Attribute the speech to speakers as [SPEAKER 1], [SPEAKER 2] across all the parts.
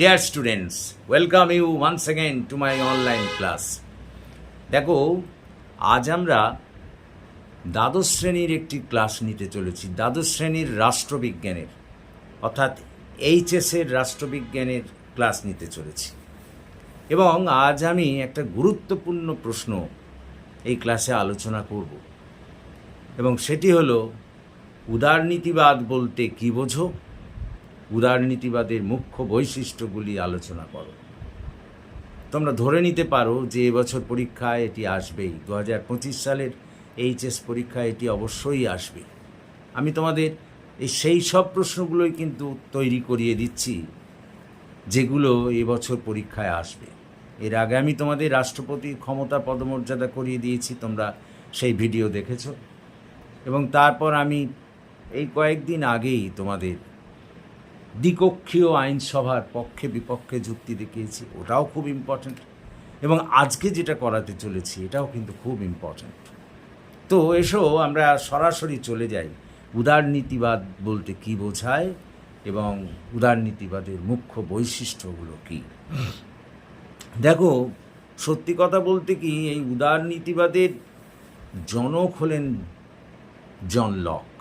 [SPEAKER 1] Dear students welcome you once again to my online class দেখো, আজ আমরা দ্বাদশ শ্রেণির একটি ক্লাস নিতে চলেছি, দ্বাদশ শ্রেণির রাষ্ট্রবিজ্ঞানের, অর্থাৎ এইচএসের রাষ্ট্রবিজ্ঞানের ক্লাস নিতে চলেছি। এবং আজ আমি একটা গুরুত্বপূর্ণ প্রশ্ন এই ক্লাসে আলোচনা করব। এবং সেটি হলো, উদারনীতিবাদ বলতে কী বোঝো? উদারনীতিবাদের মুখ্য বৈশিষ্ট্যগুলি আলোচনা করো। তোমরা ধরে নিতে পারো যে এবছর পরীক্ষায় এটি আসবেই। দু হাজার পঁচিশ সালের এইচএস পরীক্ষায় এটি অবশ্যই আসবে আমি তোমাদের এই সেই সব প্রশ্নগুলোই কিন্তু তৈরি করিয়ে দিচ্ছি, যেগুলো এবছর পরীক্ষায় আসবে। এর আগে আমি তোমাদের রাষ্ট্রপতির ক্ষমতা পদমর্যাদা করিয়ে দিয়েছি, তোমরা সেই ভিডিও দেখেছ। এবং তারপর আমি এই কয়েকদিন আগেই তোমাদের দ্বিকক্ষীয় আইনসভার পক্ষে বিপক্ষে যুক্তি দেখিয়েছি, ওটাও খুব ইম্পর্ট্যান্ট এবং আজকে যেটা করাতে চলেছি, এটাও কিন্তু খুব ইম্পর্ট্যান্ট তো এসো, আমরা সরাসরি চলে যাই। উদারনীতিবাদ বলতে কি বোঝায় এবং উদারনীতিবাদের মুখ্য বৈশিষ্ট্যগুলো কী? দেখো, সত্যি কথা বলতে কি, এই উদারনীতিবাদের জনক হলেন জন লক।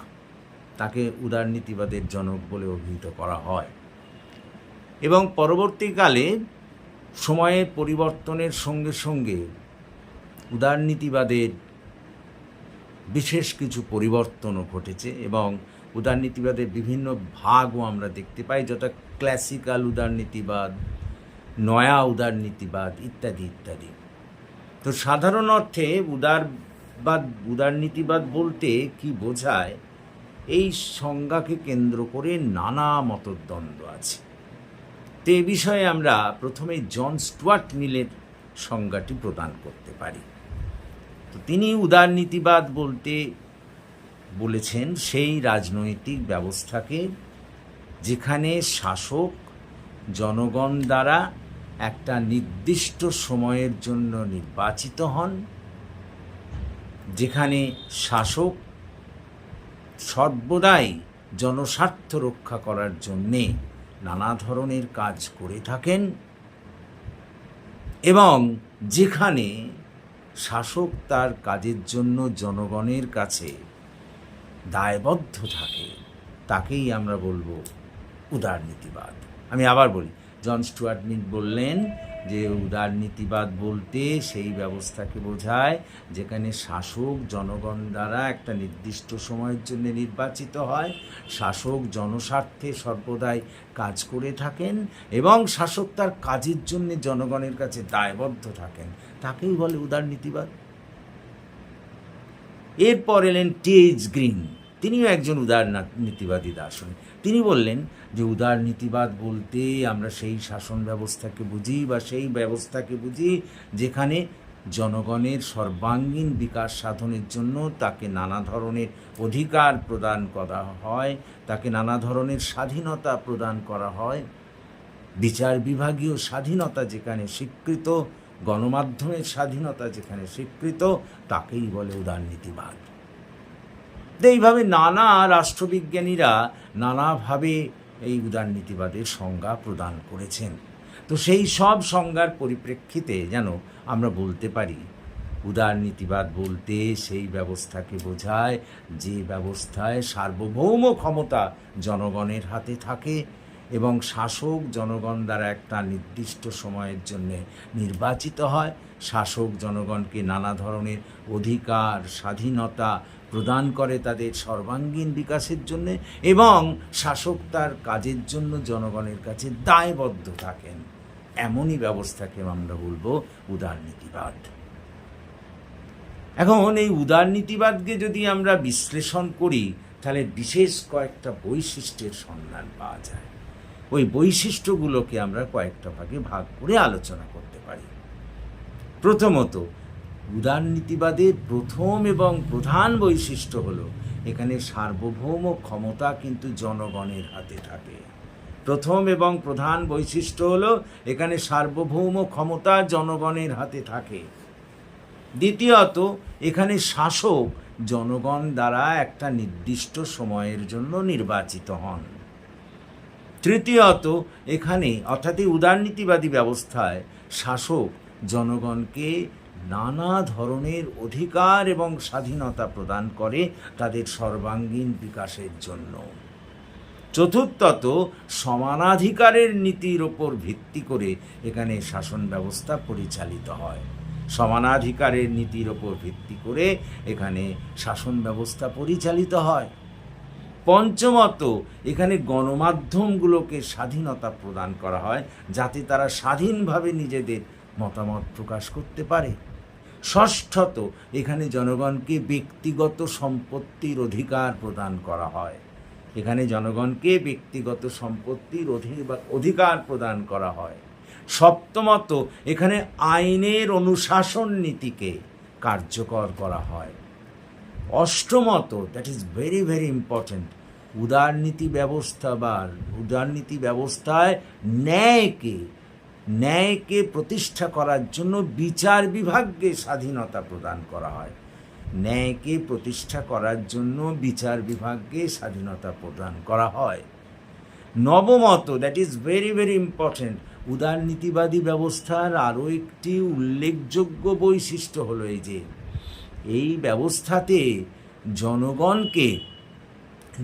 [SPEAKER 1] তাকে উদারনীতিবাদের জনক বলে অভিহিত করা হয়। এবং পরবর্তীকালে সময়ের পরিবর্তনের সঙ্গে সঙ্গে উদারনীতিবাদের বিশেষ কিছু পরিবর্তনও ঘটেছে এবং উদারনীতিবাদের বিভিন্ন ভাগও আমরা দেখতে পাই, যথা ক্লাসিক্যাল উদারনীতিবাদ, নয়া উদারনীতিবাদ ইত্যাদি ইত্যাদি। তো সাধারণ অর্থে উদারবাদ, উদারনীতিবাদ বলতে কি বোঝায় এই সংজ্ঞাকে কেন্দ্র করে নানা মতদ্বন্দ্ব আছে। তো এ বিষয়ে আমরা প্রথমে জন স্টুয়ার্ট মিলের সংজ্ঞাটি প্রদান করতে পারি। তো তিনি উদারনীতিবাদ বলতে বলেছেন, সেই রাজনৈতিক ব্যবস্থাকে যেখানে শাসক জনগণ দ্বারা একটা নির্দিষ্ট সময়ের জন্য নির্বাচিত হন, যেখানে শাসক সর্বদাই জনস্বার্থ রক্ষা করার জন্যে নানা ধরনের কাজ করে থাকেন এবং যেখানে শাসক তার কাজের জন্য জনগণের কাছে দায়বদ্ধ থাকে, তাকেই আমরা বলব উদারনীতিবাদ। আমি আবার বলি জন স্টুয়ার্ট মিল বললেন যে উদারনীতিবাদ বলতে সেই ব্যবস্থাকে বোঝায় যেখানে শাসক জনগণ দ্বারা একটা নির্দিষ্ট সময়ের জন্য নির্বাচিত হয়, শাসক জনস্বার্থে সর্বদাই কাজ করে থাকেন এবং শাসক তার কাজের জন্য জনগণের কাছে দায়বদ্ধ থাকেন। তাকেই বলে উদারনীতিবাদ এরপর এলেন টেজ গ্রিন, তিনিও একজন উদার নীতিবাদী দার্শনিক। তিনি বললেন যে, উদার নীতিবাদ বলতে আমরা সেই শাসন ব্যবস্থাকে বুঝি বা সেই ব্যবস্থাকে বুঝি যেখানে জনগণের সর্বাঙ্গীন বিকাশ সাধনের জন্য তাকে নানা ধরনের অধিকার প্রদান করা হয়, তাকে নানা ধরনের স্বাধীনতা প্রদান করা হয়। বিচার বিভাগীয় স্বাধীনতা যেখানে স্বীকৃত, গণমাধ্যমের স্বাধীনতা যেখানে স্বীকৃত, তাকেই বলে উদারনীতিবাদ তো এইভাবে নানা রাষ্ট্রবিজ্ঞানীরা নানাভাবে এই উদারনীতিবাদের সংজ্ঞা প্রদান করেছেন। তো সেই সব সংজ্ঞার পরিপ্রেক্ষিতে যেন আমরা বলতে পারি, উদারনীতিবাদ বলতে সেই ব্যবস্থাকে বোঝায়, যে ব্যবস্থায় সার্বভৌম ক্ষমতা জনগণের হাতে থাকে এবং শাসক জনগণ দ্বারা একটা নির্দিষ্ট সময়ের জন্যে নির্বাচিত হয়। শাসক জনগণকে নানা ধরনের অধিকার, স্বাধীনতা প্রদান করে তাদের সর্বাঙ্গীন বিকাশের জন্য এবং শাসক তার কাজের জন্য জনগণের কাছে দায়বদ্ধ থাকেন। এমনই ব্যবস্থাকে আমরা বলব উদারনীতিবাদ। এখন এই উদারনীতিবাদকে যদি আমরা বিশ্লেষণ করি, তাহলে বিশেষ কয়েকটা বৈশিষ্ট্যের সন্ধান পাওয়া যায়। ওই বৈশিষ্ট্যগুলোকে আমরা কয়েকটা ভাগে ভাগ করে আলোচনা করতে পারি। প্রথমত উদারনীতিবাদের প্রথম এবং প্রধান বৈশিষ্ট্য হলো, এখানে সার্বভৌম ক্ষমতা কিন্তু জনগণের হাতে থাকে। প্রথম এবং প্রধান বৈশিষ্ট্য হলো, এখানে সার্বভৌম ক্ষমতা জনগণের হাতে থাকে। দ্বিতীয়ত, এখানে শাসক জনগণ দ্বারা একটা নির্দিষ্ট সময়ের জন্য নির্বাচিত হন। তৃতীয়ত, এখানে অর্থাৎ উদারনীতিবাদী ব্যবস্থায় শাসক জনগণকে নানা ধরনের অধিকার এবং স্বাধীনতা প্রদান করে তাদের সর্বাঙ্গীন বিকাশের জন্য। চতুর্থত, সমানাধিকারের নীতির ওপর ভিত্তি করে এখানে শাসন ব্যবস্থা পরিচালিত হয়। সমানাধিকারের নীতির ওপর ভিত্তি করে এখানে শাসন ব্যবস্থা পরিচালিত হয়। পঞ্চমত, এখানে গণমাধ্যমগুলোকে স্বাধীনতা প্রদান করা হয় যাতে তারা স্বাধীনভাবে নিজেদের মতামত প্রকাশ করতে পারে। ষষ্ঠত এখানে জনগণকে ব্যক্তিগত সম্পত্তির অধিকার প্রদান করা হয়। এখানে জনগণকে ব্যক্তিগত সম্পত্তির অধিকার প্রদান করা হয়। সপ্তমত এখানে আইনের অনুশাসন নীতিকে কার্যকর করা হয়। অষ্টমত that is very very important উদারনীতি ব্যবস্থা বা উদারনীতি ব্যবস্থায় ন্যায়কে ন্যায়কে প্রতিষ্ঠা করার জন্য বিচার বিভাগকে স্বাধীনতা প্রদান করা হয়। ন্যায়কে প্রতিষ্ঠা করার জন্য বিচার বিভাগকে স্বাধীনতা প্রদান করা হয়। নবমত that is very very important উদারনীতিবাদী ব্যবস্থার আরও একটি উল্লেখযোগ্য বৈশিষ্ট্য হলো এই যে, এই ব্যবস্থাতে জনগণকে,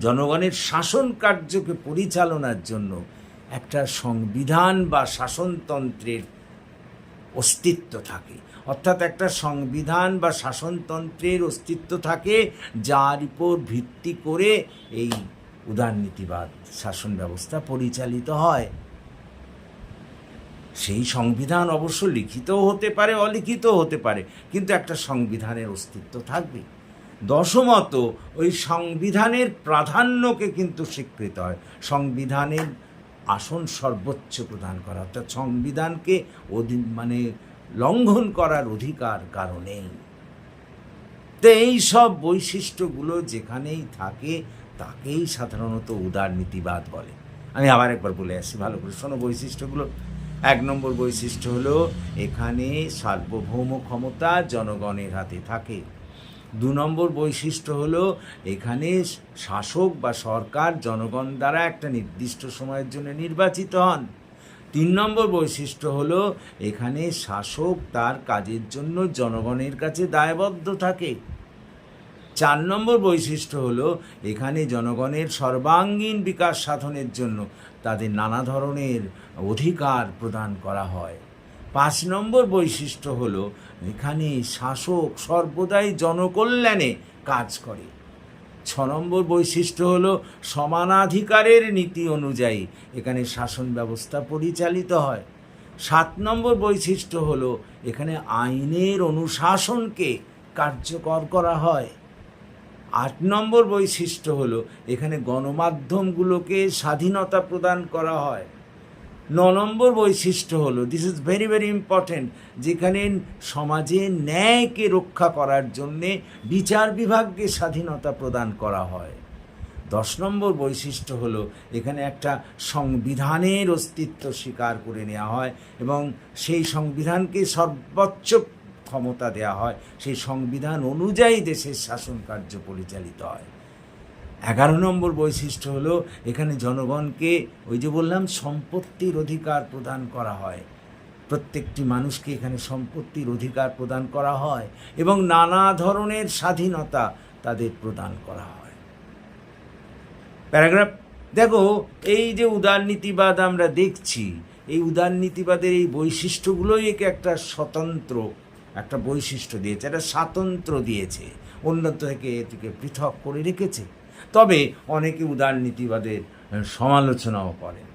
[SPEAKER 1] জনগণের শাসন কার্যকে পরিচালনার জন্য একটা সংবিধান বা শাসনতন্ত্রের অস্তিত্ব থাকে। অর্থাৎ একটা সংবিধান বা শাসনতন্ত্রের অস্তিত্ব থাকে, যার উপর ভিত্তি করে এই উদারনীতিবাদ শাসন ব্যবস্থা পরিচালিত হয়। সেই সংবিধান অবশ্য লিখিতও হতে পারে, অলিখিতও হতে পারে, কিন্তু একটা সংবিধানের অস্তিত্ব থাকবে। দশমত, ওই সংবিধানের প্রাধান্যকে কিন্তু স্বীকৃত হয়। সংবিধানের আসন সর্বোচ্চ প্রদান করা, অর্থাৎ সংবিধানকে অধি মানে লঙ্ঘন করার অধিকার কারণেই তো এই সব বৈশিষ্ট্যগুলো যেখানেই থাকে, তাকেই সাধারণত উদারনীতিবাদ বলে। আমি আবার একবার বলে আসি, ভালো করে শোনো বৈশিষ্ট্যগুলো। এক নম্বর বৈশিষ্ট্য হলো, এখানে সার্বভৌম ক্ষমতা জনগণের হাতে থাকে। দু নম্বর বৈশিষ্ট্য হলো এখানে শাসক বা সরকার জনগণ দ্বারা একটা নির্দিষ্ট সময়ের জন্য নির্বাচিত হন। তিন নম্বর বৈশিষ্ট্য হলো এখানে শাসক তার কাজের জন্য জনগণের কাছে দায়বদ্ধ থাকে। চার নম্বর বৈশিষ্ট্য হলো এখানে জনগণের সর্বাঙ্গীন বিকাশ সাধনের জন্য তাদের নানা ধরনের অধিকার প্রদান করা হয়। পাঁচ নম্বর বৈশিষ্ট্য হল, এখানে শাসক সর্বদাই জনকল্যাণে কাজ করে। ছ নম্বর বৈশিষ্ট্য হল, সমানাধিকারের নীতি অনুযায়ী এখানে শাসন ব্যবস্থা পরিচালিত হয়। সাত নম্বর বৈশিষ্ট্য হল, এখানে আইনের অনুশাসনকে কার্যকর করা হয়। আট নম্বর বৈশিষ্ট্য হল, এখানে গণমাধ্যমগুলোকে স্বাধীনতা প্রদান করা হয়। ন নম্বর বৈশিষ্ট্য হলো this is very very important যেখানে সমাজে ন্যায়কে রক্ষা করার জন্যে বিচার বিভাগকে স্বাধীনতা প্রদান করা হয়। দশ নম্বর বৈশিষ্ট্য হলো, এখানে একটা সংবিধানের অস্তিত্ব স্বীকার করে নেওয়া হয় এবং সেই সংবিধানকে সর্বোচ্চ ক্ষমতা দেওয়া হয়। সেই সংবিধান অনুযায়ী দেশের শাসন কার্য পরিচালিত হয়। এগারো নম্বর বৈশিষ্ট্য হলো, এখানে জনগণকে ওই যে বললাম, সম্পত্তির অধিকার প্রদান করা হয়। প্রত্যেকটি মানুষকে এখানে সম্পত্তির অধিকার প্রদান করা হয় এবং নানা ধরনের স্বাধীনতা তাদের প্রদান করা হয়। প্যারাগ্রাফ, দেখো, এই যে উদারনীতিবাদ আমরা দেখছি, এই উদারনীতিবাদের এই বৈশিষ্ট্যগুলোই একে একটা স্বতন্ত্র, একটা বৈশিষ্ট্য দিয়েছে, একটা স্বাতন্ত্র দিয়েছে। অন্যত্র থেকে এটিকে পৃথক করে রেখেছে। তবে অনেকে উদারনীতিবাদের সমালোচনাও করেন।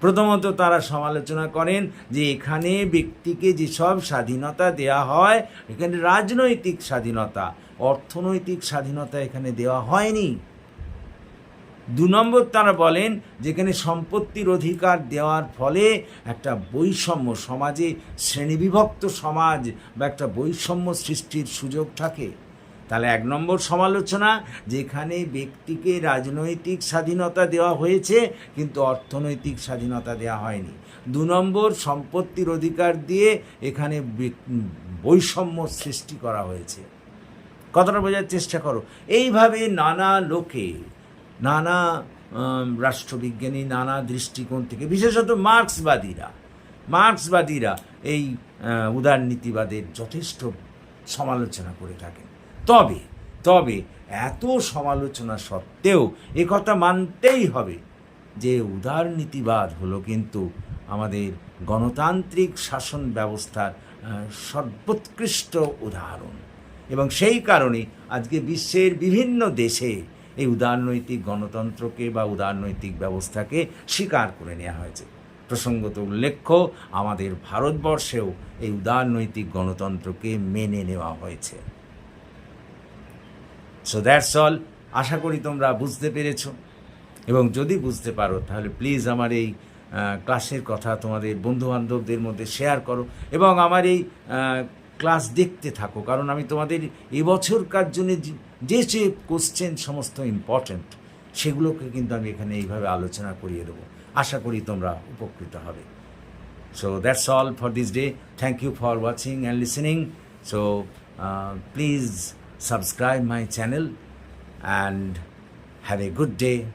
[SPEAKER 1] প্রথমত তারা সমালোচনা করেন যে এখানে ব্যক্তিকে যেসব স্বাধীনতা দেয়া হয়, এখানে রাজনৈতিক স্বাধীনতা, অর্থনৈতিক স্বাধীনতা এখানে দেওয়া হয়নি। দু নম্বর তারা বলেন যেখানে সম্পত্তির অধিকার দেওয়ার ফলে একটা বৈষম্য সমাজে শ্রেণীবিভক্ত সমাজ বা একটা বৈষম্য সৃষ্টির সুযোগ থাকে। তাহলে এক নম্বর সমালোচনা, যেখানে ব্যক্তিকে রাজনৈতিক স্বাধীনতা দেওয়া হয়েছে, কিন্তু অর্থনৈতিক স্বাধীনতা দেওয়া হয়নি। দু নম্বর সম্পত্তির অধিকার দিয়ে এখানে বৈষম্য সৃষ্টি করা হয়েছে। কথাটা বোঝার চেষ্টা করো। এইভাবে নানা লোকে, নানা রাষ্ট্রবিজ্ঞানী, নানা দৃষ্টিকোণ থেকে, বিশেষত মার্ক্সবাদীরা মার্ক্সবাদীরা এই উদারনীতিবাদের যথেষ্ট সমালোচনা করে থাকেন। তবে তবে এত সমালোচনা সত্ত্বেও একথা মানতেই হবে যে উদারনীতিবাদ হলো কিন্তু আমাদের গণতান্ত্রিক শাসন ব্যবস্থার সর্বোৎকৃষ্ট উদাহরণ। এবং সেই কারণে আজকে বিশ্বের বিভিন্ন দেশে এই উদারনৈতিক গণতন্ত্রকে বা উদারনৈতিক ব্যবস্থাকে স্বীকার করে নেওয়া হয়েছে। প্রসঙ্গত উল্লেখ্য, আমাদের ভারতবর্ষেও এই উদারনৈতিক গণতন্ত্রকে মেনে নেওয়া হয়েছে। সো দ্যাটস অল আশা করি তোমরা বুঝতে পেরেছ। এবং যদি বুঝতে পারো, তাহলে প্লিজ আমার এই ক্লাসের কথা তোমাদের বন্ধুবান্ধবদের মধ্যে শেয়ার করো। এবং আমার এই ক্লাস দেখতে থাকো। কারণ আমি তোমাদের এবছরকার জন্য যে- যে কোশ্চেন সমস্ত ইম্পর্ট্যান্ট সেগুলোকে কিন্তু আমি এখানে এইভাবে আলোচনা করিয়ে দেবো। আশা করি তোমরা উপকৃত হবে। So that's all for this day thank you for watching and listening so please subscribe my channel and have a good day.